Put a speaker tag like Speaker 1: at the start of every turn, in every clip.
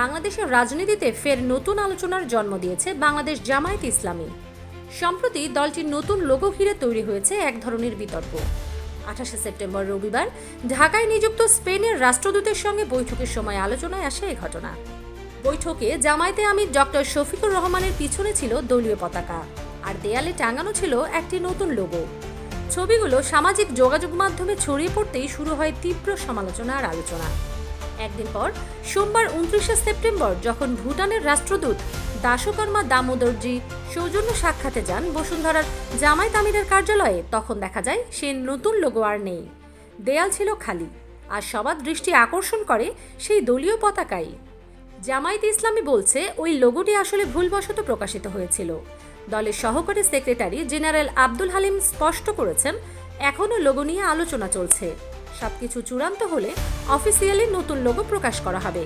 Speaker 1: বাংলাদেশের রাজনীতিতে ফের নতুন আলোচনার জন্ম দিয়েছে বাংলাদেশ জামায়াত ইসলামী। সম্প্রতি দলটির নতুন লোগো ঘিরে তৈরি হয়েছে এক ধরনের বিতর্ক। আঠাশে সেপ্টেম্বর রবিবার ঢাকায় নিযুক্ত স্পেনের রাষ্ট্রদূতের সঙ্গে বৈঠকের সময় আলোচনায় আসে এই ঘটনা। বৈঠকে জামায়াতে আমির ডক্টর শফিকুর রহমানের পিছনে ছিল দলীয় পতাকা, আর দেয়ালে টাঙানো ছিল একটি নতুন লোগো। ছবিগুলো সামাজিক যোগাযোগ মাধ্যমে ছড়িয়ে পড়তেই শুরু হয় তীব্র সমালোচনা আর আলোচনা। একদিন পর, সোমবার উনত্রিশে সেপ্টেম্বর, যখন ভুটানের রাষ্ট্রদূত দাসকর্মা দামোদরজি সৌজন্য সাক্ষাতে যান বসুন্ধরার জামায়াত আমিরের কার্যালয়ে, তখন দেখা যায় সে নতুন লোগো আর নেই। দেয়াল ছিল খালি, আর সবার দৃষ্টি আকর্ষণ করে সেই দলীয় পতাকাই। জামায়াত ইসলামী বলছে, ওই লোগোটি আসলে ভুলবশত প্রকাশিত হয়েছিল। দলের সহকারী সেক্রেটারি জেনারেল আব্দুল হালিম স্পষ্ট করেছেন এখনও লোগো নিয়ে আলোচনা চলছে। সবকিছু চূড়ান্ত হলে অফিসিয়ালি নতুন লোগো প্রকাশ করা হবে।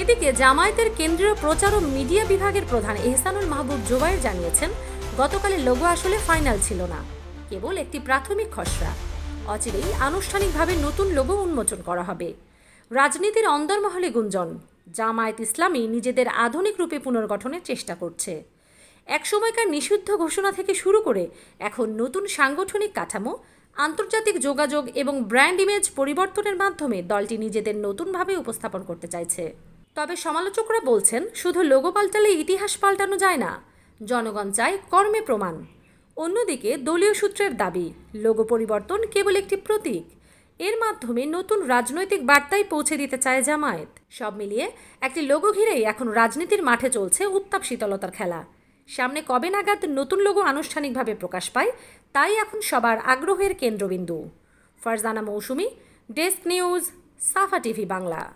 Speaker 1: এদিকে জামায়াতের কেন্দ্রীয় প্রচার ও মিডিয়া বিভাগের প্রধান এহসানুল মাহবুব জোবায়ের জানিয়েছেন, গতকালের লোগো আসলে ফাইনাল ছিল না, কেবল একটি প্রাথমিক খসড়া। অচিরেই আনুষ্ঠানিকভাবে নতুন লোগো উন্মোচন করা হবে। রাজনীতির অন্দরমহলে গুঞ্জন, জামায়াত ইসলামী নিজেদের আধুনিক রূপে পুনর্গঠনের চেষ্টা করছে। একসময়কার নিষিদ্ধ ঘোষণা থেকে শুরু করে এখন নতুন সাংগঠনিক কাঠামো আন্তর্জাতিক যোগাযোগ এবং ব্র্যান্ড ইমেজ পরিবর্তনের মাধ্যমে দলটি নিজেদের নতুনভাবে উপস্থাপন করতে চাইছে। তবে সমালোচকরা বলছেন, শুধু লোগো পাল্টালে ইতিহাস পাল্টানো যায় না। জনগণ চায় কর্মে প্রমাণ। অন্যদিকে দলীয় সূত্রের দাবি, লোগো পরিবর্তন কেবল একটি প্রতীক। এর মাধ্যমে নতুন রাজনৈতিক বার্তাই পৌঁছে দিতে চায় জামায়াত। সব মিলিয়ে একটি লোগো ঘিরেই এখন রাজনীতির মাঠে চলছে উত্তাপ শীতলতার খেলা। সামনে কবে নাগাদ নতুন লোগো আনুষ্ঠানিকভাবে প্রকাশ পায়, তাই এখন সবার আগ্রহের কেন্দ্রবিন্দু। Farzana Mousumi desk news Safa TV Bangla.